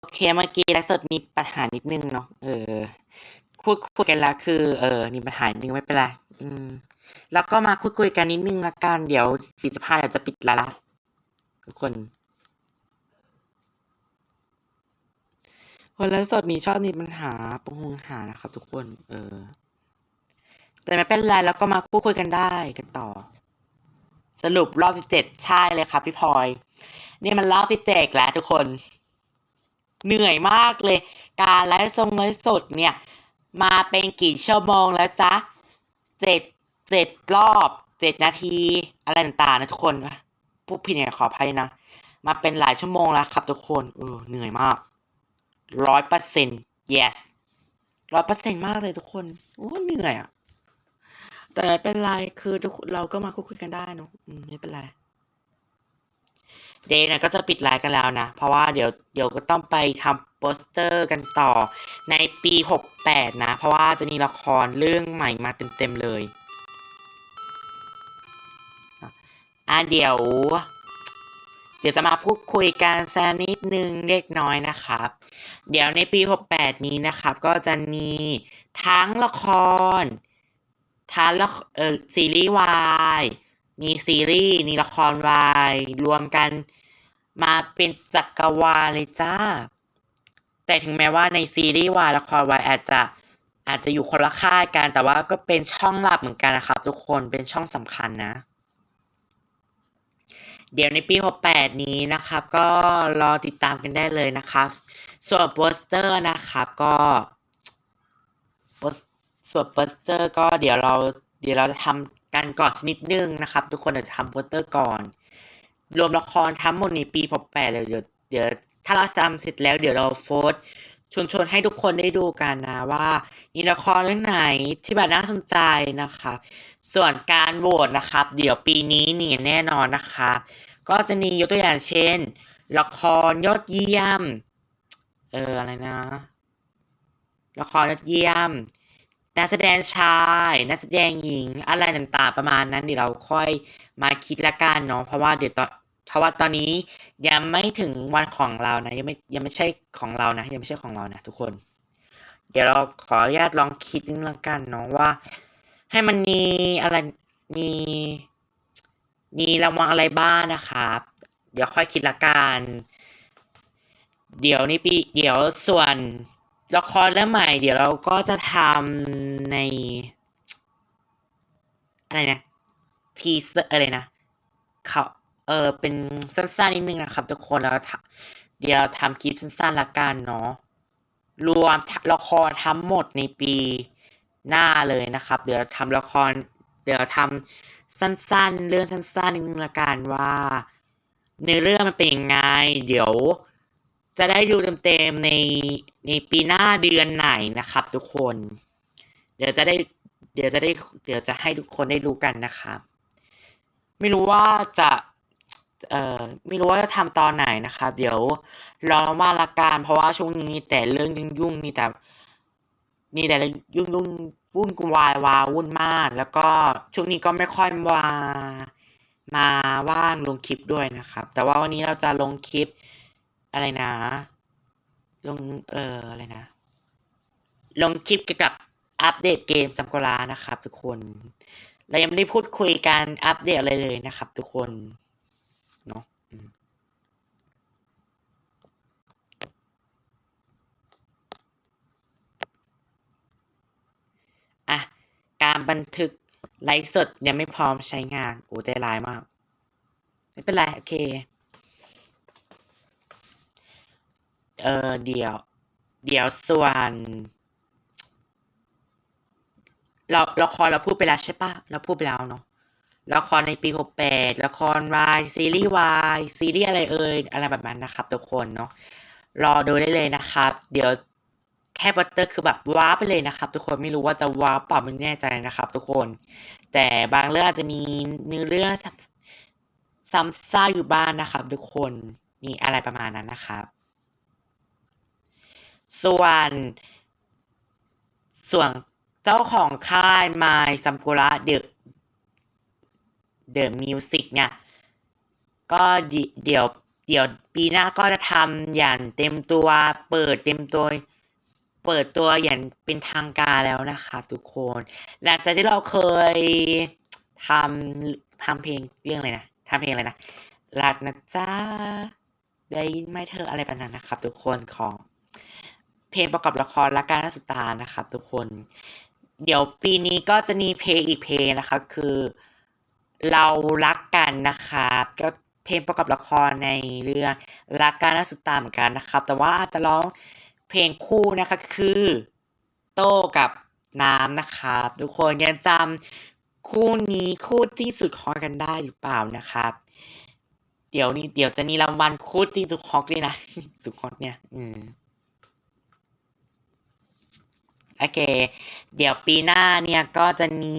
โอเค เมื่อกี้ไลฟ์สดมีปัญหานิดนึงเนาะ เออ พูดคุยกันแล้วคือ เออมีปัญหานิดนึงไม่เป็นไร อืม แล้วก็มาพูดคุยกันนิดนึงละกัน เดี๋ยวสี่สิบห้าเดี๋ยวจะปิดแล้วละทุกคน คนไลฟ์สดมีชอบมีปัญหาปัญหานะครับ ทุกคน เออ แต่ไม่เป็นไรแล้วก็มาพูดคุยกันได้กันต่อ สรุปรอบที่เจ็ดใช่เลยครับพี่พลอย นี่มันรอบที่เจ็ดแล้วทุกคน เหนื่อยมากเลย การไลฟ์ทรงไลฟ์สดเนี่ย มาเป็นกี่ชั่วโมงแล้วจ๊ะเจ็ดเจ็ดรอบเจ็ดนาที อะไรต่างๆนะทุกคนพวกพี่เนี่ยขออภัยนะ มาเป็นหลายชั่วโมงแล้วครับทุกคนเออเหนื่อยมากร้อยเปอร์เซ็นต์ yes ร้อยเปอร์เซ็นต์มากเลยทุกคนโอ้เหนื่อยอะแต่ไม่เป็นไรคือทุกเราก็มาคุยกันได้เนอะอืมไม่เป็นไร เดย์นะก็จะปิดไลน์กันแล้วนะ เพราะว่าเดี๋ยวเดี๋ยวก็ต้องไปทำโปสเตอร์กันต่อในปีหกแปดนะ เพราะว่าจะมีละครเรื่องใหม่มาเต็มๆเลยอะเดี๋ยว เดี๋ยวจะมาพูดคุยกันสักนิดนึงเล็กน้อยนะครับ เดี๋ยวในปีหกแปดนี้นะครับ ก็จะมีทั้งละคร ทั้งละเออซีรีส์วาย มีซีรีส์ มีละครวาย รวมกันมาเป็นจักรวาลเลยจ้า แต่ถึงแม้ว่าในซีรีส์วายละครวายอาจจะอาจจะอยู่คนละค่ายกัน แต่ว่าก็เป็นช่องหลักเหมือนกันนะครับทุกคน เป็นช่องสำคัญนะ เดี๋ยวในปี 68 นี้นะครับ ก็รอติดตามกันได้เลยนะครับ ส่วนโปสเตอร์นะครับก็ส่วนโปสเตอร์ก็เดี๋ยวเราเดี๋ยวเราจะทำ กันก่อนนิดนึงนะครับ ทุกคนเดี๋ยวทำโปสเตอร์ก่อน รวมละครทั้งหมดในปีหกแปดเลยเดี๋ยวเดี๋ยวถ้าเราทำเสร็จแล้วเดี๋ยวเราโฟสชวนชวนให้ทุกคนได้ดูกันนะว่ามีละครเรื่องไหนที่แบบน่าสนใจนะคะส่วนการโหวตนะครับ เดี๋ยวปีนี้นี่แน่นอนนะคะ ก็จะมียกตัวอย่างเช่น ละครยอดเยี่ยม เอออะไรนะ ละครยอดเยี่ยม นักแสดงชาย นักแสดงหญิง อะไรต่างๆ ประมาณนั้นเดี๋ยวเราค่อยมาคิดละกันเนาะเพราะว่าเดี๋ยวตอนเพราะว่าตอนนี้ยังไม่ถึงวันของเรานะยังไม่ยังไม่ใช่ของเรานะ ยังไม่ใช่ของเรานะทุกคน เดี๋ยวเราขออนุญาตลองคิดนึงละกันเนาะว่า ให้มันมีอะไรมีมีรางวัลอะไรบ้างนะครับ เดี๋ยวค่อยคิดละกัน เดี๋ยวนี้ปี เดี๋ยวส่วน ละครเรื่องใหม่เดี๋ยวเราก็จะทำใน อะไรนะ ทีเซอร์อะไรนะเขาเออเป็นสั้นๆนิดนึงนะครับ ทุกคนแล้วเดี๋ยวเราทำคลิปสั้นๆละกันเนาะรวมละครทั้งหมดในปีหน้าเลยนะครับ เดี๋ยวทำละคร เดี๋ยวทำสั้นๆ เรื่องสั้นๆนิดนึงละกันว่า ในเรื่องมันเป็นยังไง เดี๋ยว จะได้ดูเต็มๆในในปีหน้าเดือนไหนนะครับ ทุกคน เดี๋ยวจะได้เดี๋ยวจะได้เดี๋ยวจะให้ทุกคนได้รู้กันนะครับ ไม่รู้ว่าจะเอ่อไม่รู้ว่าจะทำตอนไหนนะครับ เดี๋ยวรอมาละกันเพราะว่าช่วงนี้มีแต่เรื่องยุ่งๆมีแต่มีแต่ยุ่งๆวุ่นวายวาวุ่นมาก แล้วก็ช่วงนี้ก็ไม่ค่อยมามาว่างลงคลิปด้วยนะครับ แต่ว่าวันนี้เราจะลงคลิป อะไรนะ ลงเอออะไรนะ ลงคลิปเกี่ยวกับอัปเดตเกมซัมโกรานะครับทุกคนเรายังไม่ได้พูดคุยการอัปเดตอะไรเลยนะครับ ทุกคนเนาะอะการบันทึกไลฟ์สดยังไม่พร้อมใช้งาน โอ้ใจร้ายมาก ไม่เป็นไร โอเค เออเดี๋ยว เดี๋ยวส่วน เราละครเราพูดไปแล้วใช่ปะเราพูดไปแล้วเนาะละครในปีหกแปดละครวายซีรีส์วายซีรีส์อะไรเอ่ยอะไรแบบนั้นนะครับ ทุกคนเนาะรอดูได้เลยนะครับ เดี๋ยวแค่บัตเตอร์คือแบบว้าไปเลยนะครับ ทุกคนไม่รู้ว่าจะว้าเปล่าไม่แน่ใจนะครับ ทุกคน แต่บางเรื่องอาจจะมีเนื้อเรื่องซ้ำซาอยู่บ้างนะครับ ทุกคนนี่อะไรประมาณนั้นนะครับ ส่วนส่วนเจ้าของค่ายไมซัมกุระเดอะเดอะมิวสิกเนี่ย ก็เดี๋ยวเดี๋ยวปีหน้าก็จะทำอย่างเต็มตัว เปิดเต็มตัว เปิดตัวอย่างเป็นทางการแล้วนะครับทุกคนหลังจากที่เราเคยทำทำเพลงเรื่องอะไรนะทำเพลงอะไรนะรักนะจ๊ะได้ยินไหมเธออะไรแบบนั้นนะครับ ทุกคนของ เพลงประกอบละครและการนักศึกษานะครับ ทุกคน เดี๋ยวปีนี้ก็จะมีเพลงอีกเพลงนะครับคือเรารักกันนะครับก็เพลงประกอบละครในเรื่องรักการนักศึกษาเหมือนกันนะครับ แต่ว่าจะร้องเพลงคู่นะคะคือโต้กับน้ำนะครับทุกคนยังจำคู่นี้คู่ที่สุดฮอกันได้หรือเปล่านะครับ เดี๋ยวนี้เดี๋ยวจะมีรางวัลคู่ที่สุดฮอตด้วยนะ สุดฮอตเนี่ย อืม โอเค เดี๋ยวปีหน้าเนี่ยก็จะมี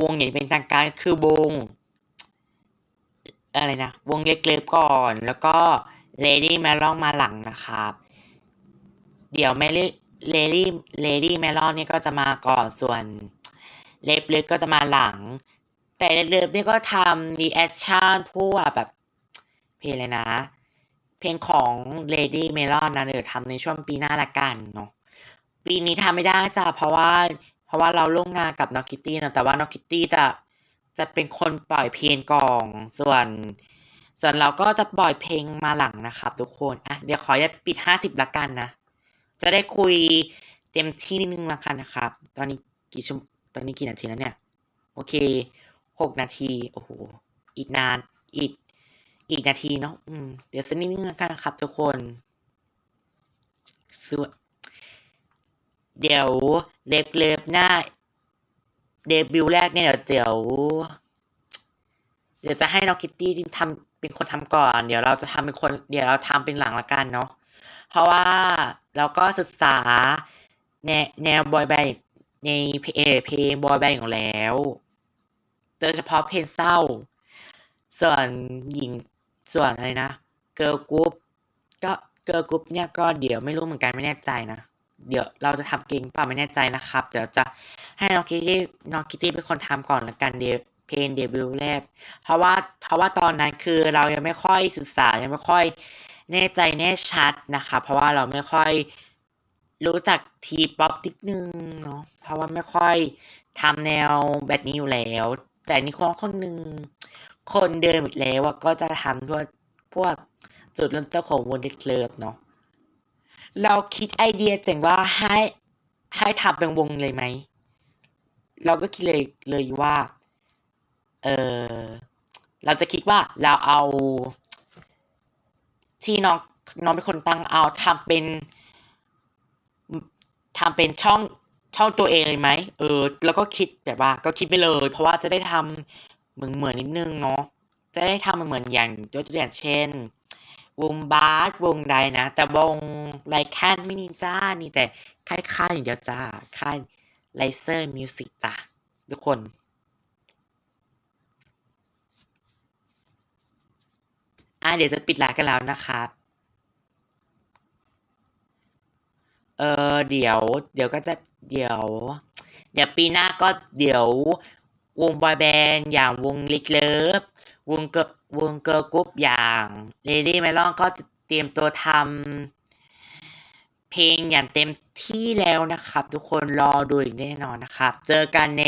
วงอย่างเป็นทางการคือวง อะไรนะ วงเล็กๆก่อน แล้วก็ Lady Melon มาหลังนะครับ เดี๋ยว Lady Lady Lady Melon เนี่ก็จะมาก่อนส่วนเล็บเล็กก็จะมาหลัง แต่เล็บเนี่ก็ทำ reaction พวกแบบ เพลงอะไรนะ เพลงของ Lady Melon นะเดี๋ยวทำในช่วงปีหน้าละกันเนาะ ปีนี้ทำไม่ได้จ้ะเพราะว่า เพราะว่าเราร่วมงานกับน็อกิตตี้นะแต่ว่าน็อกิตตี้จะจะเป็นคนปล่อยเพลงก่อนส่วน ส่วนเราก็จะปล่อยเพลงมาหลังนะครับ ทุกคนอะเดี๋ยวขออย่าปิดห้าสิบละกันนะจะได้คุยเต็มที่นิดนึงละกันนะครับ ตอนนี้กี่ชั่วตอนนี้กี่นาทีแล้วเนี่ย โอเคหกนาทีโอ้โหอีกนานอีกอีกนาทีเนาะอืมเดี๋ยวสักนิดนึงละกันนะครับ ทุกคนส่วน เดี๋ยวเล็บเล็บหน้าเดบิวต์แรกเนี่ย เดี๋ยว เดี๋ยวจะให้น้องคิตตี้ทำเป็นคนทำก่อน เดี๋ยวเราจะทำเป็นคน เดี๋ยวเราทำเป็นหลังละกันเนาะเพราะว่าเราก็ศึกษาแนวแนวบอยแบนด์ในเพลงเพลงบอยแบนด์อยู่แล้ว โดยเฉพาะเพลงเศร้า ส่วนหญิงส่วนอะไรนะ เกิร์ลกรุ๊ปก็เกิร์ลกรุ๊ปเนี่ยก็เดี๋ยวไม่รู้เหมือนกันไม่แน่ใจนะ เดี๋ยวเราจะทำเก่งเปล่าไม่แน่ใจนะครับ เดี๋ยวจะให้น้องคิตตี้น้องคิตตี้เป็นคนทำก่อนละกันเดเพลงเดบิวต์แรกเพราะว่าเพราะว่าตอนนั้นคือเรายังไม่ค่อยศึกษายังไม่ค่อยแน่ใจแน่ชัดนะคะ เพราะว่าเราไม่ค่อยรู้จักทีป๊อปนิดนึงเนาะเพราะว่าไม่ค่อยทำแนวแบบนี้อยู่แล้ว แต่นี่คนคนหนึ่งคนเดิมอีกแล้วก็จะทำพวกพวกจุดเริ่มต้นของวงเด็กเลิฟเนาะ เราคิดไอเดียเจ๋งว่าให้ให้ทำเป็นวงเลยไหม เราก็คิดเลยเลยว่า เออเราจะคิดว่าเราเอา ที่น้องน้องเป็นคนตั้งเอาทำเป็นทำเป็นช่องช่องตัวเองเลยไหม เออ แล้วก็คิดแบบว่า ก็คิดไปเลย เพราะว่าจะได้ทำเหมือนเหมือนนิดนึงเนาะ จะได้ทำเหมือนอย่างยกตัวอย่างเช่น วงบาสวงใดนะ แต่วงไรแคนไม่มีจ้านี่แต่ค่ายค่ายอย่างเดียวจ้า ค่ายไลเซอร์มิวสิกจ้าทุกคนอะเดี๋ยวจะปิดไลน์กันแล้วนะครับ เออเดี๋ยว เดี๋ยวก็จะเดี๋ยว เดี๋ยวปีหน้าก็เดี๋ยววงบอยแบนด์อย่างวงลิกเลิฟ วงเกิวงเกิร์ลกรุ๊ปอย่างเลดี้เมลอนก็จะเตรียมตัวทำเพลงอย่างเต็มที่แล้วนะครับ ทุกคนรอดูอีกแน่นอนนะครับ เจอกันใน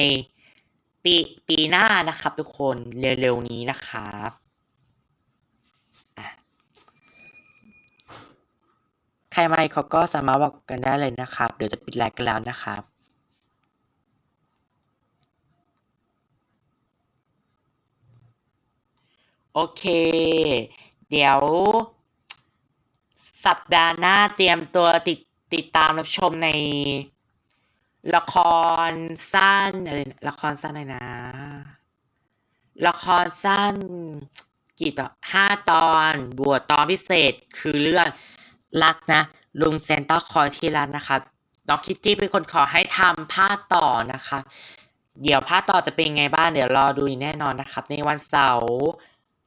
ปีปีหน้านะครับทุกคนเร็วๆนี้นะครับใครไมาเขาก็สามารถบอกกันได้เลยนะครับ เดี๋ยวจะปิดไลน์กันแล้วนะครับ โอเค เดี๋ยว สัปดาห์หน้าเตรียมตัวติดติดตามรับชมในละครสั้นอะไรละครสั้นอะไรนะ ละครสั้นกี่ตอนห้าตอนบวกตอนพิเศษคือเรื่องรักนะลุงเซนต้าคอยที่ร้านนะคะน้องคิตตี้เป็นคนขอให้ทำภาคต่อนะคะ เดี๋ยวภาคต่อจะเป็นไงบ้างเดี๋ยวรอดูแน่นอนนะครับ ในวันเสาร์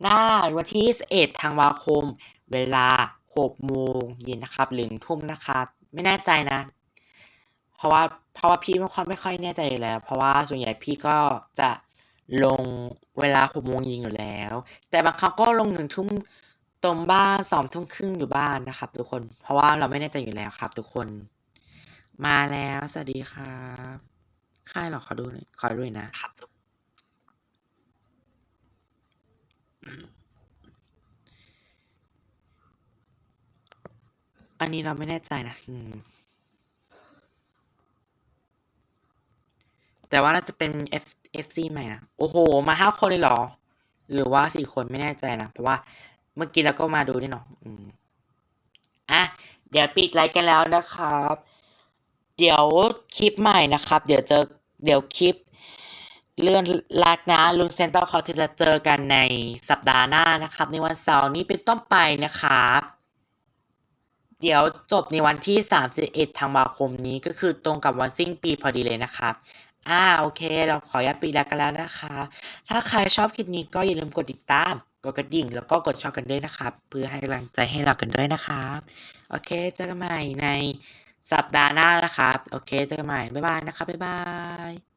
หน้าวันที่ 21 ธันวาคม เวลา 6 โมงเย็นนะครับ หรือทุ่มนะครับ ไม่แน่ใจนะ เพราะว่า เพราะว่าพี่ไม่ค่อยไม่ค่อยแน่ใจแล้ว เพราะว่าส่วนใหญ่พี่ก็จะลงเวลา 6 โมงเย็นอยู่แล้ว แต่บางครั้งก็ลงหนึ่งทุ่มตรงบ้านสองทุ่มครึ่งอยู่บ้านนะครับ ทุกคน เพราะว่าเราไม่แน่ใจอยู่แล้วครับ ทุกคน มาแล้ว สวัสดีครับ ค่ายหรอขอดูหน่อยขอดูหน่อยนะครับ อั นนี้เราไม่แน่ใจนะอืมแต่ว่าน่าจะเป็น F F C ใหม่นะ โอ้โห มาห้าคนเลยเหรอ หรือว่าสี่คนไม่แน่ใจนะ เพราะว่าเมื่อกี้เราก็มาดูด้วยเนาะอืมอะ เดี๋ยวปิดไลฟ์กันแล้วนะครับ เดี๋ยวคลิปใหม่นะครับ เดี๋ยวเจอ เดี๋ยวคลิปเลื่อนรักนะลุงเซนเตอร์เขาจะเจอกันในสัปดาห์หน้านะครับ ในวันเสาร์นี้เป็นต้นไปนะครับ เดี๋ยวจบในวันที่ 31ธันวาคมนี้ก็คือตรงกับวันสิ้นปีพอดีเลยนะครับอ่าโอเค เราขออนุญาปิดแล้วกันแล้วนะคะ ถ้าใครชอบคลิปนี้ก็อย่าลืมกดติดตาม กดกระดิ่ง แล้วก็กดชอบกันด้วยนะครับ เพื่อให้กำลังใจให้เรากันด้วยนะครับ โอเค เจอกันใหม่ในสัปดาห์หน้านะครับ โอเค เจอกันใหม่ บ๊ายบายนะครับบ๊ายบาย